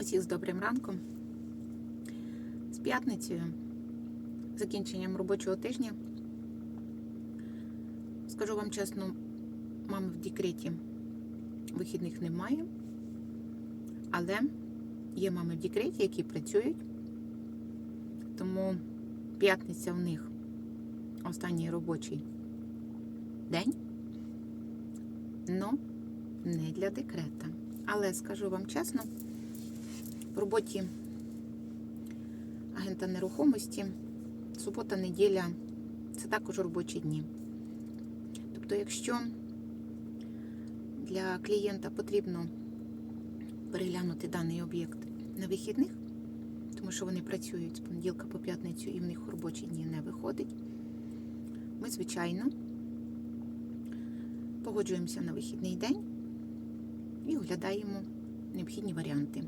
Усіх з добрим ранком. З п'ятницею, закінченням робочого тижня. Скажу вам чесно, мами в декреті вихідних немає. Але є мами в декреті, які працюють. Тому п'ятниця у них останній робочий день. Но не для декрета. Але скажу вам чесно, в роботі агента нерухомості субота, неділя це також робочі дні. Тобто, якщо для клієнта потрібно переглянути даний об'єкт на вихідних, тому що вони працюють з понеділка по п'ятницю і в них робочі дні не виходить, ми, звичайно, погоджуємося на вихідний день і оглядаємо необхідні варіанти.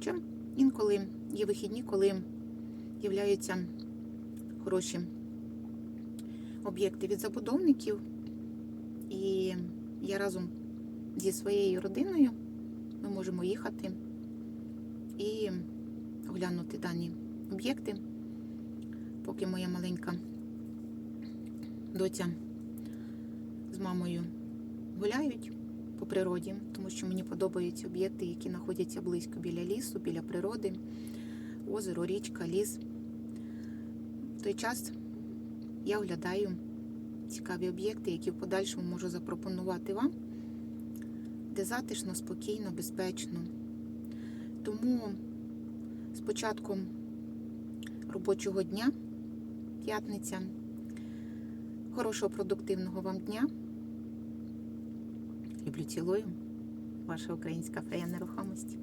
Хоча інколи є вихідні, коли з'являються хороші об'єкти від забудовників, і я разом зі своєю родиною ми можемо їхати і оглянути дані об'єкти, поки моя маленька доця з мамою гуляють по природі, тому що мені подобаються об'єкти, які знаходяться близько біля лісу, біля природи, озеро, річка, ліс. В той час я оглядаю цікаві об'єкти, які в подальшому можу запропонувати вам, де затишно, спокійно, безпечно. Тому з початком робочого дня, п'ятниця, хорошого продуктивного вам дня. Люблю цілую. Ваша українська фея нерухомості.